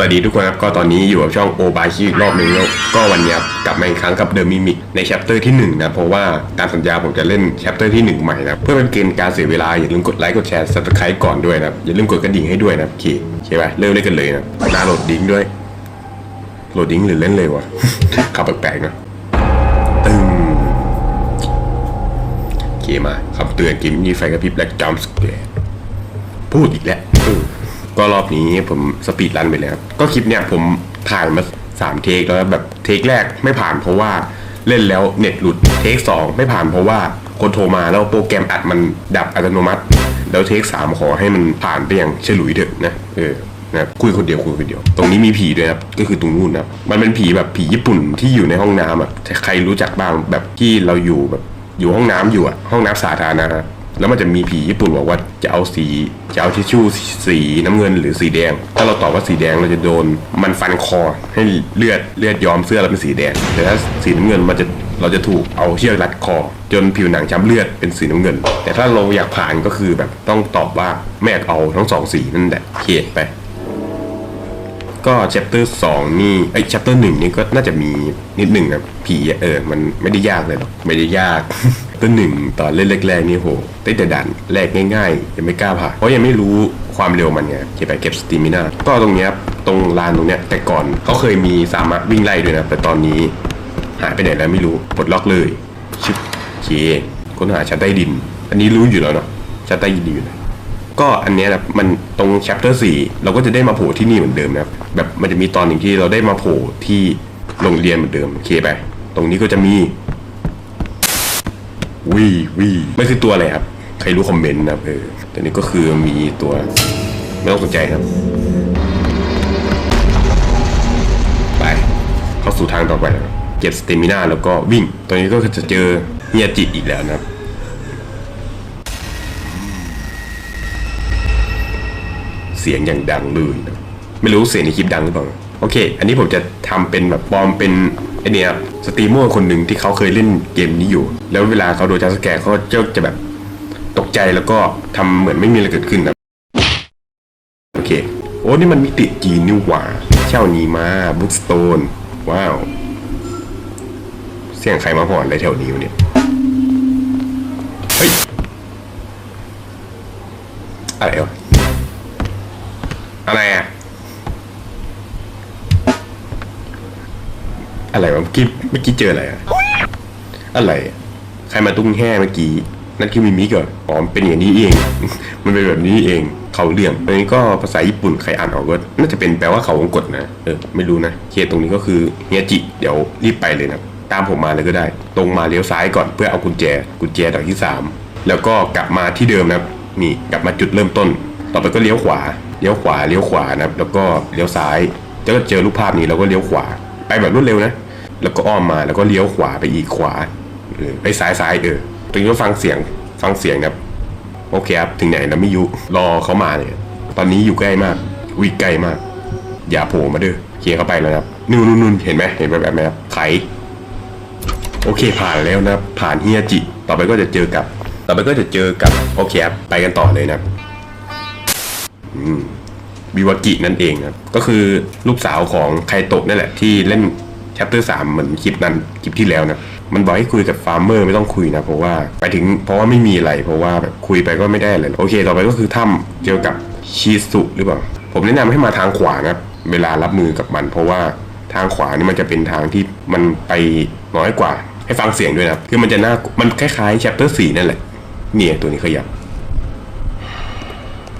วัสดีทุกคนครับ ก็ตอนนี้อยู่กับช่องโอบายชิอีกรอบหนึ่งแล้วก็วันนี้ครับกลับมาอีกครั้งกับเดอะมิมิกในแชปเตอร์ที่1นะเพราะว่าตามสัญญาผมจะเล่นแชปเตอร์ที่ 1 ใหม่นะเพื่อเป็นเกณฑ์การเสียเวลา อย่าลืมกดไลค์กดแชร์สับสไครต์ก่อนด้วยนะอย่าลืมกดกระดิ่งให้ด้วยนะโอเคใช่ไหมเริ่มเล่นกันเลยนะดาวน์โหลดดิ้งด้วยโหลดดิ้งหรือเล่นเลยวะขับแปลกๆนะตึ้งโอเคมาคำเตือนเกมนี้ไฟกระพริบและจัมส์สแกรพูดอีกแล้ว ก็รอบนี้ผมสปีดรันไปแล้วก็คลิปเนี่ยผมถ่ายมาสามเทคแล้วแบบเทคแรกไม่ผ่านเพราะว่าเล่นแล้วเน็ตหลุดเทคสองไม่ผ่านเพราะว่าคนโทรมาแล้วโปรแกรมอัดมันดับอัตโนมัติ แล้วเทคสามขอให้มันผ่านไปอย่างฉลุยเถอะนะเออนะคุยคนเดียวคุยคนเดียว ตรงนี้มีผีด้วยครับก็คือตรงนู้นนะครับมันเป็นผีแบบผีญี่ปุ่นที่อยู่ในห้องน้ำอะใครรู้จักบ้างแบบที่เราอยู่แบบอยู่ห้องน้ำอยู่อะห้องน้ำสาธารณะ แล้วมันจะมีผีญี่ปุ่นบอกว่าจะเอาสีจะเอาทิชชู่สีน้ำเงินหรือสีแดง ถ้าเราตอบว่าสีแดงเราจะโดนมันฟันคอให้เลือดเลือดย้อมเสื้อเราเป็นสีแดง แต่ถ้าสีน้ำเงินมันจะเราจะถูกเอาเชือกรัดคอ จนผิวหนังช้ำเลือดเป็นสีน้ำเงิน แต่ถ้าเราอยากผ่านก็คือแบบต้องตอบว่าแม่อยากเอาทั้งสองสีนั่นแหละเขียนไปก็ chapter สองนี่ไอ้ chapter หนึ่งนี่ก็น่าจะมีนิดหนึ่งนะผีเออ มันไม่ได้ยากเลยหรอกไม่ได้ยาก ตัวหนึ่งตอนเล่นแรกๆนี่โหได้แต่ดันแรกง่ายๆยังไม่กล้าผ่านเพราะยังไม่รู้ความเร็วมันไงเก็บไปเก็บสติมินาก็ตรงเนี้ยตรงลานตรงเนี้ยแต่ก่อนเขาเคยมีสามารถวิ่งไล่ด้วยนะ แต่ตอนนี้หายไปไหนแล้วไม่รู้ปลดล็อกเลยชิบเคค้นหาชั้นใต้ดิน อันนี้รู้อยู่แล้วเนาะชั้นใต้ดินอยู่ไหนก็อันเนี้ยนะมันตรง chapter 4 เราก็จะได้มาโผล่ที่นี่เหมือนเดิมนะแบบมันจะมีตอนหนึ่งที่เราได้มาโผล่ที่โรงเรียนเหมือนเดิมเคไป ตรงนี้ก็จะมี วีวีไม่คือตัวอะไรครับ ใครรู้คอมเมนต์นะครับเออแต่นี้ก็คือมีตัวไม่ต้องสนใจครับ ไป เข้าสู่ทางต่อไปนะครับเก็บสเตมินาแล้วก็วิ่ง ตอนนี้ก็จะเจอเฮียจิอีกแล้วนะครับเสียงอย่างดังเลยนะไม่รู้เสียงในคลิปดังหรือเปล่า โอเค อันนี้ผมจะทำเป็นแบบปลอมเป็น ไอเนี้ยสตรีมเมอร์คนหนึ่งที่เขาเคยเล่นเกมนี้อยู่ แล้วเวลาเขาโดนจัสแกร์เขาจะจะแบบตกใจแล้วก็ทำเหมือนไม่มีอะไรเกิดขึ้นนะโอเค โอ้นี่มันมิติจีนนี่หว่าเช่านี้มาบุ๊กสโตนว้าว เสียงใครมาหอนอะไรแถวนี้วะเนี่ยเฮ้ยอะไรวะ อะไรวะเมื่อกี้เมื่อกี้เจออะไรอะอะไร ใครมาตุ้งแห่เมื่อกี้ นั่นคือมิมิก่อนอ๋อมันเป็นอย่างนี้เอง มันเป็นแบบนี้เอง เขาเรื่องอันนี้ก็ภาษาญี่ปุ่นใครอ่านออกก็น่าจะเป็นแปลว่าเขาวงกดนะ เออ ไม่รู้นะเคตรงนี้ก็คือเฮียจิ เดี๋ยวรีบไปเลยนะ ตามผมมาเลยก็ได้ ตรงมาเลี้ยวซ้ายก่อนเพื่อเอากุญแจ กุญแจดอกที่สามแล้วก็กลับมาที่เดิมนะนี่กลับมาจุดเริ่มต้น ต่อไปก็เลี้ยวขวา เลี้ยวขวา เลี้ยวขวานะแล้วก็เลี้ยวซ้ายแล้วก็เจอรูปภาพนี้แล้วก็เลี้ยวขวา ไปแบบรวดเร็วนะ แล้วก็อ้อมมาแล้วก็เลี้ยวขวาไปอีกขวาเออไปซ้ายซ้ายเออตรงนี้ก็ฟังเสียงฟังเสียงนะครับโอเคครับถึงไหนนะไม่ยุรอเขามาเนี่ยตอนนี้อยู่ใกล้มากวิใกล้มาก อย่าโผล่มาเด้อเคลียร์เข้าไปแล้วนะครับนู่นนู่นเห็นไหมเห็นแบบแบบไหมครับไขโอเคผ่านแล้วนะครับผ่านเฮียจิ ต่อไปก็จะเจอกับ ต่อไปก็จะเจอกับโอเคครับไปกันต่อเลยนะครับอืม วิวากินั่นเองครับก็คือลูกสาวของไคโตะนั่นแหละที่เล่น chapter สามเหมือนคลิปนั้นคลิปที่แล้วนะมันบอกให้คุยกับฟาร์มเมอร์ไม่ต้องคุยนะเพราะว่าไปถึงเพราะว่าไม่มีอะไรเพราะว่าแบบคุยไปก็ไม่ได้เลยโอเค ต่อไปก็คือถ้ำเกี่ยวกับชีสุหรือเปล่าผมแนะนำให้มาทางขวานะครับเวลารับมือกับมัน เพราะว่าทางขวานี่มันจะเป็นทางที่มันไปน้อยกว่า ให้ฟังเสียงด้วยนะคือมันจะน่ามันคล้ายๆ chapter 4นั่นแหละเนี่ยตัวนี้ขยับ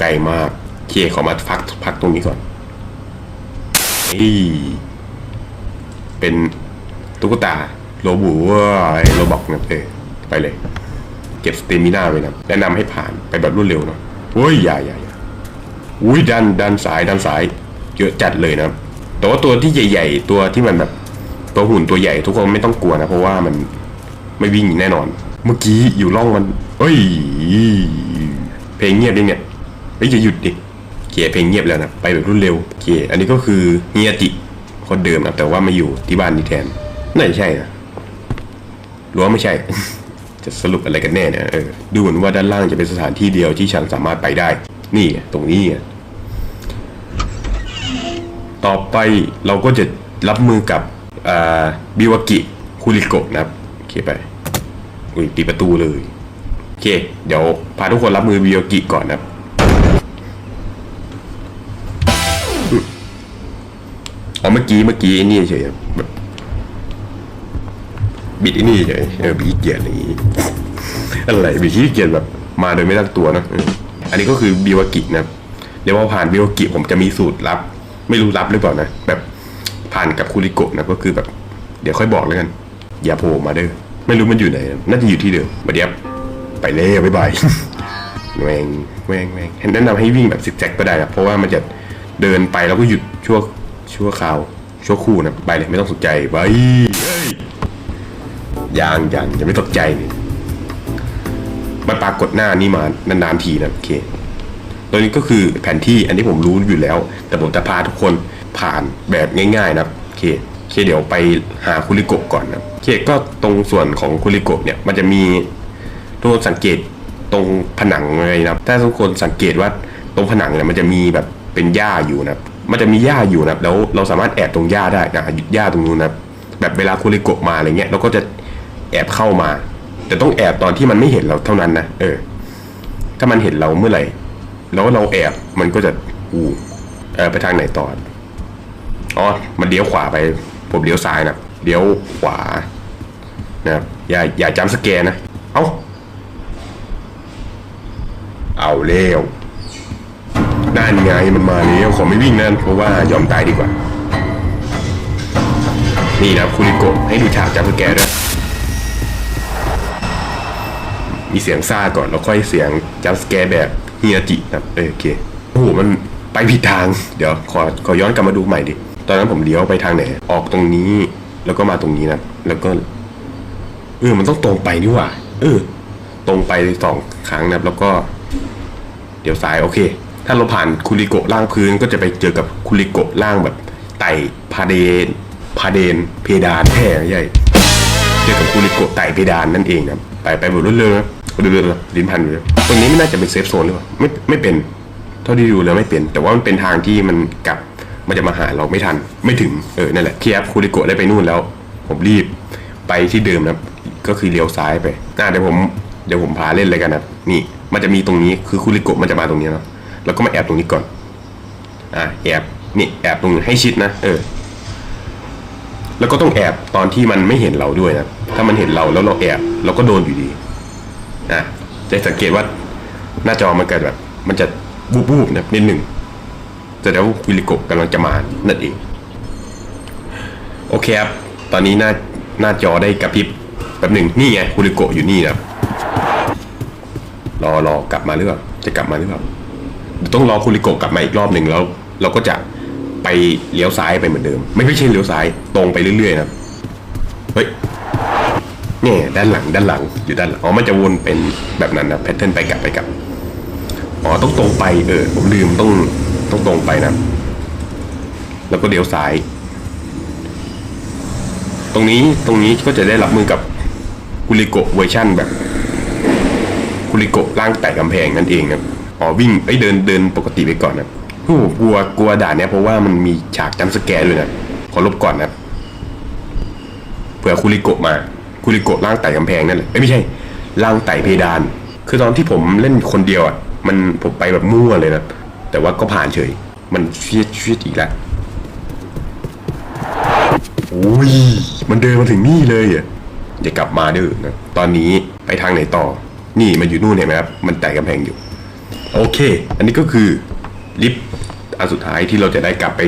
ไกลมาก เคขอมาพักพักตรงนี้ก่อนเฮ้ยเป็นตุ๊กตาโลบูว่าโลบอกนะเออไปเลย เก็บสเตมิน่าไว้นะแนะนำให้ผ่านไปแบบรวดเร็วเนาะเฮ้ยอย่าอย่าอย่าอุ้ยดันดันสายดันสายเยอะจัดเลยนะแต่ว่าตัวที่ใหญ่ ๆ ตัวที่มันแบบตัวหุ่นตัวใหญ่ทุกคนไม่ต้องกลัวนะ เพราะว่ามันไม่วิ่งแน่นอน เมื่อกี้อยู่ร่องมันเฮ้ย เพลงเงียบดิเนี่ยเฮ้ยจะหยุดดิ กียเพลงเงียบแล้วนะไปแบบรวดเร็วเกียอันนี้ก็คือเฮียจิคนเดิมนะแต่ว่ามาอยู่ที่บ้านนี่แทนน่าจะใช่นะหรือว่าไม่ใช่ จะสรุปอะไรกันแน่เนี่ยเออดูเหมือนว่าด้านล่างจะเป็นสถานที่เดียวที่ฉันสามารถไปได้ นี่ตรงนี้ต่อไปเราก็จะรับมือกับอ่าบิวากิคุริโกะนะครับโอเคไปอุ้ยตีประตูเลยโอเค เดี๋ยวพาทุกคนรับมือบิวากิก่อนนะครับ อ๋อเมื่อกี้เมื่อกี้นี่เฉยแบบบิดไอ้นี่เฉยเออบิดขี้เกียจอะไรอย่างงี้อะไรบิดขี้เกียจแบบมาโดยไม่ตั้งตัวนะอันนี้ก็คือบิวากินะเดี๋ยวพอผ่านบิวากิผมจะมีสูตรลับ ไม่รู้ลับหรือเปล่านะแบบผ่านกับคูริโกะนะก็คือแบบ เดี๋ยวค่อยบอกแล้วกัน อย่าโผล่มาเด้อไม่รู้มันอยู่ไหนน่าจะอยู่ที่เดิมมาเดี๋ยวไปเลยบ๊ายบายแวงแวงแวงแนะนำให้วิ่งแบบซิกแซกก็ได้นะเพราะว่ามันจะเดินไปแล้วก็หยุดช่วง ชั่วคราว ชั่วคู่นะไปเลยไม่ต้องสนใจไปยยังยังยังไม่ตกใจนี่มันปรากฏหน้านี่มานานๆทีนะโอเคตัวนี้ก็คือแผนที่อันนี้ผมรู้อยู่แล้ว แต่ผมจะพาทุกคนผ่านแบบง่ายๆนะโอเคโอเคเดี๋ยวไปหาคุริโกะก่อนนะโอเคก็ตรงส่วนของคุริโกะเนี่ยมันจะมีทุกคนสังเกตตรงผนังอะไรนะถ้าทุกคนสังเกตว่าตรงผนังเนี่ยมันจะมีแบบเป็นหญ้าอยู่นะ มันจะมีหญ้าอยู่นะครับแล้วเราสามารถแอบตรงหญ้าได้นะหยุดหญ้าตรงนู้นนะแบบเวลาคุริโกะมาอะไรเงี้ยเราก็จะแอบเข้ามา แต่ต้องแอบตอนที่มันไม่เห็นเราเท่านั้นนะเออ ถ้ามันเห็นเราเมื่อไหร่ แล้วเราแอบมันก็จะอูเออไปทางไหนต่ออ๋อมันเลี้ยวขวาไป ผมเลี้ยวซ้ายนะเลี้ยวขวานะครับอย่าอย่าจำสแกนนะ เอ้าเอาเร็ว นั่นไงมันมาเร็วขอไม่วิ่งนั่นเพราะว่ายอมตายดีกว่า นี่นะคุริโกะให้ดูฉากจำสแกนด้วยมีเสียงซ่าก่อนแล้วค่อยเสียงจัมสแกร์แบบเฮียจินะเออโอเคโอ้โหมันไปผิดทาง เดี๋ยวขอขอย้อนกลับมาดูใหม่ดิ ตอนนั้นผมเลี้ยวไปทางไหน ออกตรงนี้ แล้วก็มาตรงนี้นะแล้วก็เออมันต้องตรงไปนี่หว่า เออ ตรงไปสองครั้งนะแล้วก็ เดี๋ยวซ้ายโอเค ถ้าเราผ่านคุริโกะล่างพื้นก็จะไปเจอกับคุริโกะล่างแบบไต่พาเดนพาเดน เพดานแท้ใหญ่เจอกับคูริโกะไต่เพดานนั่นเองนะไปไปแบบรวดเร็วนเร็วๆลิ้นพันอยู่เลยตรงนี้ไม่น่าจะเป็นเซฟโซนหรือเปล่าไม่ไม่เป็นเท่าที่ดูแล้วไม่เป็น แต่ว่ามันเป็นทางที่มันกลับมันจะมาหาเราไม่ทันไม่ถึงเออนั่นแหละเคียบคูริโกะได้ไปนู่นแล้ว ผมรีบไปที่เดิมนะก็คือเลี้ยวซ้ายไปอ่าเดี๋ยวผมเดี๋ยวผมพาเล่นเลยกันนะนี่มันจะมีตรงนี้คือคูริโกะมันจะมาตรงนี้เนาะ แล้วก็มาแอบตรงนี้ก่อนอ่าแอบนี่แอบตรงให้ชิดนะเออแล้วก็ต้องแอบตอนที่มันไม่เห็นเราด้วยนะถ้ามันเห็นเราแล้วเราแอบเราก็โดนอยู่ดีอะจะสังเกตว่าหน้าจอมันเกิดแบบ มันจะบูบบูบนะนิดหนึ่งจะเดี๋ยววิลิโกะกำลังจะมานั่นเองโอเคครับตอนนี้หน้าหน้าจอได้กระพริบแป๊บหนึ่งนี่ไงคุริโกะอยู่นี่นะครับรอรอกลับมาหรือเปล่าจะกลับมาหรือเปล่า ต้องรอคุริโกะกลับมาอีกรอบหนึ่งแล้ว เราก็จะไปเลี้ยวซ้ายไปเหมือนเดิม ไม่ไม่ใช่เลี้ยวซ้ายตรงไปเรื่อยๆนะเฮ้ยเนี่ยด้านหลังด้านหลังอยู่ด้านหลังอ๋อมันจะวนเป็นแบบนั้นนะแพทเทิร์นไปกลับไปกลับอ๋อต้องตรงไปเออผมลืมต้องต้องตรงไปนะแล้วก็เลี้ยวซ้าย ตรงนี้ตรงนี้ก็จะได้รับมือกับกุลิโกะเวอร์ชั่นแบบกุลิโกะร่างแตะกำแพงนั่นเองนะ อ๋อวิ่งเอ้เดินเดินปกติไปก่อนนะโอ้กลัวกลัวด่านเนี้ยเพราะว่ามันมีฉากจำสแกร์ด้วยนะขอลบก่อนนะเผื่อคุริโกะมาคุริโกะล่างไต่กำแพงนั่นแหละเอ้ยไม่ใช่ล่างไต่เพดาน คือตอนที่ผมเล่นคนเดียวอะมันผมไปแบบมั่วเลยนะแต่ว่าก็ผ่านเฉย มันเชียดเชียดอีกแล้วโอ้ยมันเดินมาถึงนี่เลยอะอย่ากลับมาเด้อนะตอนนี้ไปทางไหนต่อ นี่มันอยู่นู่นเห็นไหมครับมันไต่กำแพงอยู่ โอเค อันนี้ก็คือลิฟต์อันสุดท้ายที่เราจะได้กลับไป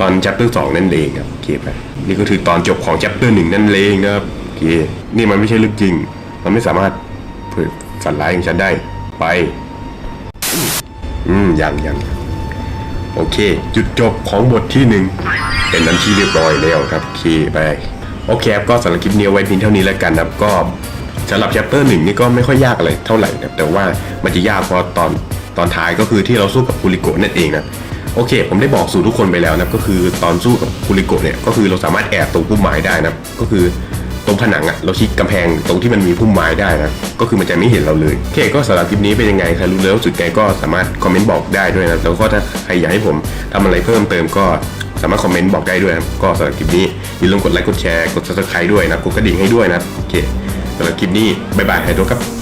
ตอน chapter สองนั่นเองครับโอเคไปนี่ก็คือตอนจบของ chapter หนึ่งนั่นเองนะครับโอเค นี่มันไม่ใช่เรื่องจริง มันไม่สามารถเผยฝันร้ายของฉันได้ไป อืมยังยังโอเค จุดจบของบทที่หนึ่งเป็นนั้นที่เรียบร้อยแล้วครับโอเคไปโอเคครับก็สำหรับคลิปนี้ไว้เพียงเท่านี้แล้วกันนะครับก็สำหรับ chapter หนึ่งนี่ก็ไม่ค่อยยากอะไรเท่าไหร่นะครับแต่ว่ามันจะยากพราะตอน ตอนท้ายก็คือที่เราสู้กับคุริโกะนั่นเองนะโอเค ผมได้บอกสู่ทุกคนไปแล้วนะก็คือตอนสู้กับคุริโกะเนี่ยก็คือเราสามารถแอบตรงพุ่มไม้ได้นะก็คือตรงผนังอะเราชิดกำแพงตรงที่มันมีพุ่มไม้ได้นะก็คือมันจะไม่เห็นเราเลยโอเคก็สำหรับคลิปนี้เป็นยังไงใครรู้แล้วสึกไงก็สามารถคอมเมนต์บอกได้ด้วยนะแล้วก็ถ้าใครอยากให้ผมทำอะไรเพิ่มเติมก็สามารถคอมเมนต์บอกได้ด้วยครับก็สำหรับคลิปนี้อย่าลืมกดไลค์กดแชร์กด subscribe ด้วยนะกดกระดิ่งให้ด้วยนะโอเคสำหรับคลิปนี้บ๊ายบายไฮโดครับ